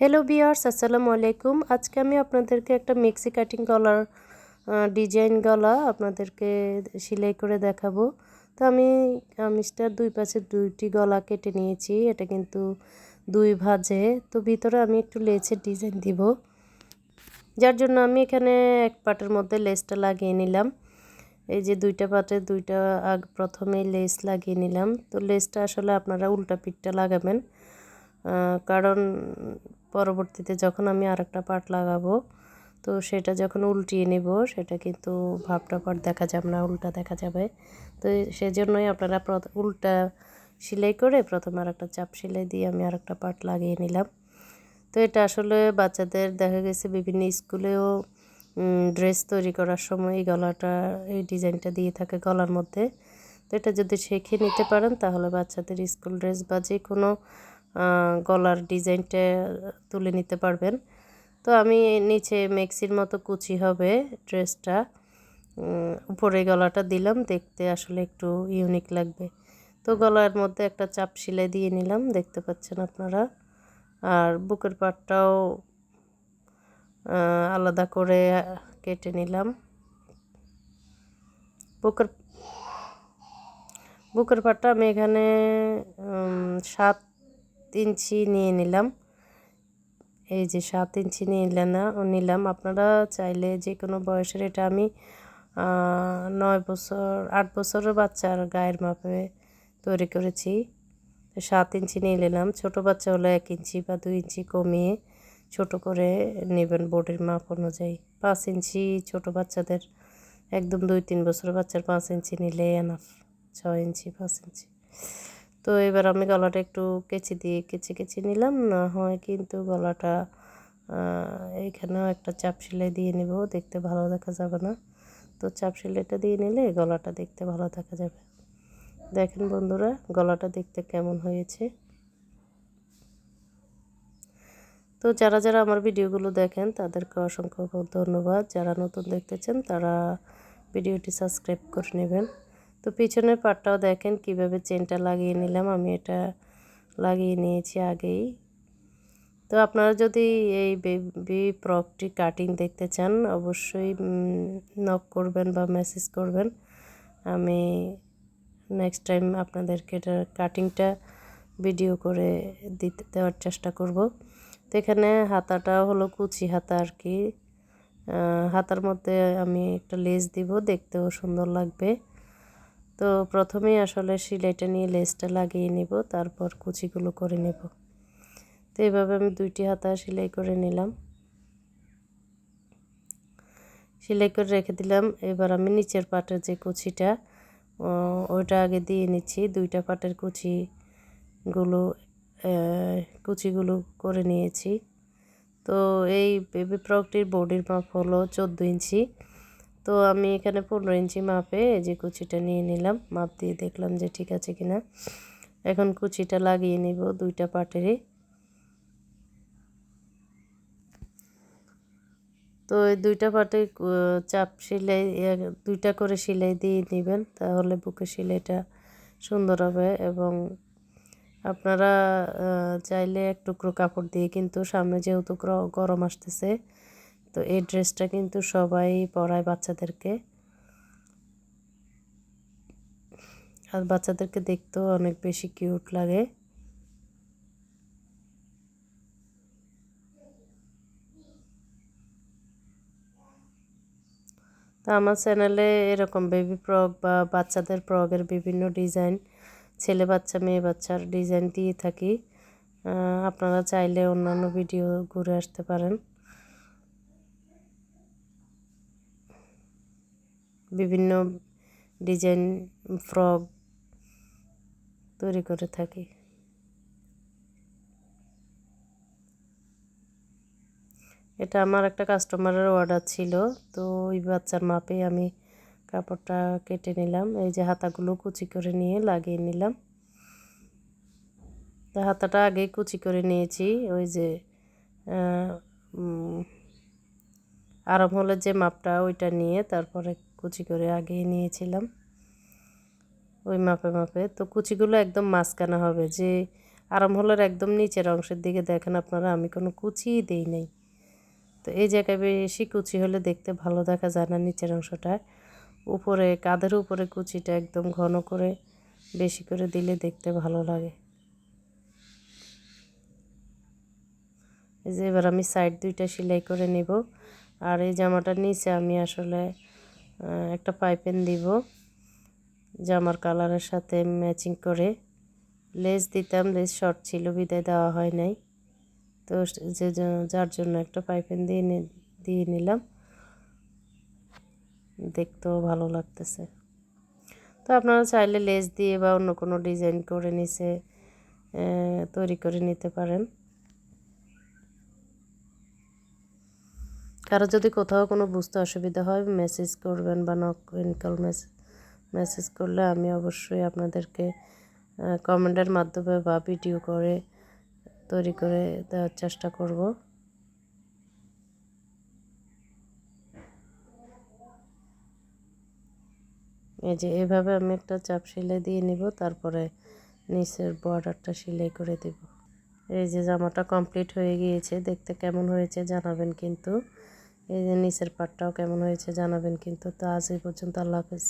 Hello বিয়ার্স আসসালামু আলাইকুম। আজকে আমি আপনাদেরকে একটা মিক্সি কাটিং গলার ডিজাইন গলা আপনাদেরকে সেলাই করে দেখাবো। তো আমি কামিজটার দুই পাশে দুইটি গলা কেটে নিয়েছি, এটা কিন্তু দুই ভাজে। তো ভিতরে আমি একটু লেসের ডিজাইন দিব। যার জন্য আমি এখানে এক পাটের মধ্যে লেসটা লাগিয়ে নিলাম। এই যে দুইটা পাটে দুইটা আগ প্রথমে লেস লাগিয়ে নিলাম। তো লেসটা আসলে আপনারা উল্টা পিঠটা লাগাবেন কারণ পরবর্তীতে যখন আমি আরেকটা পাট লাগাবো, তো সেটা যখন উল্টিয়ে নেব, সেটা কিন্তু ভাবটা পাট দেখা যাবে না, উল্টা দেখা যাবে। তো সেজন্যই আপনারা উল্টা সেলাই করে প্রথমে আরেকটা চাপ সেলাই দিয়ে আমি আরেকটা পাট লাগিয়ে নিলাম। তো এটা আসলে বাচ্চাদের দেখা গেছে বিভিন্ন স্কুলেও ড্রেস তৈরি করার সময় এই গলাটা, এই ডিজাইনটা দিয়ে থাকে গলার মধ্যে। তো এটা যদি শিখে নিতে পারেন, তাহলে বাচ্চাদের স্কুল ড্রেস বা যে কোনো গলার ডিজাইনটা তুলে নিতে পারবেন। তো আমি নিচে মেক্সির মতো কুচি হবে ড্রেসটা। উপরে গলাটা দিলাম, দেখতে আসলে একটু ইউনিক লাগবে। তো গলার মধ্যে একটা চাপ সেলাই দিয়ে নিলাম, দেখতে পাচ্ছেন আপনারা। আর বুকের পাটটাও আলাদা করে কেটে নিলাম। বুকের বুকের পাটটা আমি এখানে সাত ইঞ্চি নিয়ে নিলাম। এই যে সাত ইঞ্চি নিয়ে না নিলাম। আপনারা চাইলে যে কোনো বয়সের, এটা আমি নয় বছর, আট বছরের বাচ্চার গায়ের মাপে তৈরি করেছি। সাত ইঞ্চি নিয়ে নিলাম। ছোটো বাচ্চা হলে এক ইঞ্চি বা দুই ইঞ্চি কমিয়ে ছোট করে নেবেন বোর্ডের মাপ অনুযায়ী। পাঁচ ইঞ্চি ছোট বাচ্চাদের, একদম দুই তিন বছরের বাচ্চার পাঁচ ইঞ্চি নিলে এনাফ ছয় ইঞ্চি, পাঁচ ইঞ্চি। তো এবার আমি গলাটা একটু কেচি দিয়ে কেচে কেচে নিলাম, না হয় কিন্তু গলাটা এইখানেও একটা চাপ সেলাই দিয়ে নেব, দেখতে ভালো দেখা যাবে না। তো চাপ সেলাইটা দিয়ে নিলে গলাটা দেখতে ভালো দেখা যাবে। দেখেন বন্ধুরা, গলাটা দেখতে কেমন হয়েছে। তো যারা যারা আমার ভিডিওগুলো দেখেন, তাদেরকে অসংখ্য ধন্যবাদ। যারা নতুন দেখতেছেন, তারা ভিডিওটি সাবস্ক্রাইব করে নেবেন। তো পিছনের পাটটাও দেখেন কীভাবে চেনটা লাগিয়ে নিলাম, আমি এটা লাগিয়ে নিয়েছি আগেই। তো আপনারা যদি এই বেবি ফ্রকটি কাটিং দেখতে চান, অবশ্যই নক করবেন বা মেসেজ করবেন। আমি নেক্সট টাইম আপনাদেরকে এটা কাটিংটা ভিডিও করে দিতে, দেওয়ার চেষ্টা করব। তো এখানে হাতাটা হলো কুচি হাতা আর কি। হাতার মধ্যে আমি একটা লেস দিব, দেখতেও সুন্দর লাগবে। তো প্রথমেই আসলে সিলাইটা নিয়ে লেসটা লাগিয়ে নিব, তারপর কুচিগুলো করে নেব। তো এইভাবে আমি দুইটি হাতা সেলাই করে নিলাম। সেলাই করে রেখে দিলাম। এবার আমি নিচের পাটের যে কুচিটা ওইটা আগে দিয়ে নিচ্ছি। দুইটা পাটের কুচিগুলো কুচিগুলো করে নিয়েছি। তো এই বেবি ফ্রকটির বডির মাপ হলো চোদ্দ ইঞ্চি। তো আমি এখানে পনেরো ইঞ্চি মাপে যে কুচিটা নিয়ে নিলাম। মাপ দিয়ে দেখলাম যে ঠিক আছে কিনা। এখন কুচিটা লাগিয়ে নিব দুইটা পাটেরই। তো এই দুইটা পাটে চাপ সেলাই দুইটা করে সেলাই দিয়ে নেবেন। তাহলে বুকের সেলাইটা সুন্দর হবে এবং আপনারা চাইলে এক টুকরো কাপড় দিয়ে কিন্তু সামনে যেহেতু গরম আসতেছে তো এই ড্রেসটা কিন্তু সবাই পরায় বাচ্চাদেরকে। আর বাচ্চাদেরকে দেখতেও অনেক বেশি কিউট লাগে। তো আমার চ্যানেলে এরকম বেবি ফ্রক বা বাচ্চাদের ফ্রকের বিভিন্ন ডিজাইন, ছেলে বাচ্চা, মেয়ে বাচ্চার ডিজাইন দিয়ে থাকি। আপনারা চাইলে অন্যান্য ভিডিও ঘুরে আসতে পারেন। বিভিন্ন ডিজাইন, ফ্রক তৈরি করে থাকি। এটা আমার একটা কাস্টমারের অর্ডার ছিল, তো ওই বাচ্চার মাপে আমি কাপড়টা কেটে নিলাম, এই যে হাতাগুলো কুচি করে নিয়ে লাগিয়ে নিলাম। তা হাতাটা আগে কুচি করে নিয়েছি, ওই যে আরাম হলে যে মাপটা ওইটা নিয়ে তারপরে কুচি করে আগিয়ে নিয়েছিলাম। ওই মাপে মাপে। তো কুচিগুলো একদম মাঝখানে হবে। যে আরাম হলের একদম নিচের অংশের দিকে দেখেন আপনারা, আমি কোনো কুচিই দিই নাই। তো এই জায়গায় বেশি কুচি হলে দেখতে ভালো দেখা যায় না নিচের অংশটায় উপরে, কাঁধের উপরে কুচিটা একদম ঘন করে বেশি করে দিলে দেখতে ভালো লাগে। এই যে এবার আমি সাইড দুইটা সেলাই করে নিব। আর এই জামাটার নিচে আমি আসলে একটা পাইপেন দিব, জামার কালারের সাথে ম্যাচিং করে। লেস দিতাম, লেস শর্ট ছিল, বিদায় দেওয়া হয় নাই। তো যে যার জন্য একটা পাইপেন দিয়ে দিয়ে নিলাম। দেখতেও ভালো লাগতেছে। তো আপনারা চাইলে লেস দিয়ে বা অন্য কোনো ডিজাইন করে নিচে তৈরি করে নিতে পারেন। কারও যদি কোথাও কোনো বুঝতে অসুবিধা হয় মেসেজ করবেন বা নক ইনকল মেসেজ করলে আমি অবশ্যই আপনাদেরকে কমেন্টের মাধ্যমে বা ভিডিও করে তৈরি করে দেওয়ার চেষ্টা করব। এই যে এভাবে আমি একটা চাপ সেলাই দিয়ে নিব, তারপরে নিচের বর্ডারটা সেলাই করে দেব। এই যে জামাটা কমপ্লিট হয়ে গিয়েছে, দেখতে কেমন হয়েছে জানাবেন কিন্তু। এই যে নিচের পাটটাও কেমন হয়েছে জানাবেন কিন্তু তো আজ এই পর্যন্ত। আল্লাহ হাফেজ।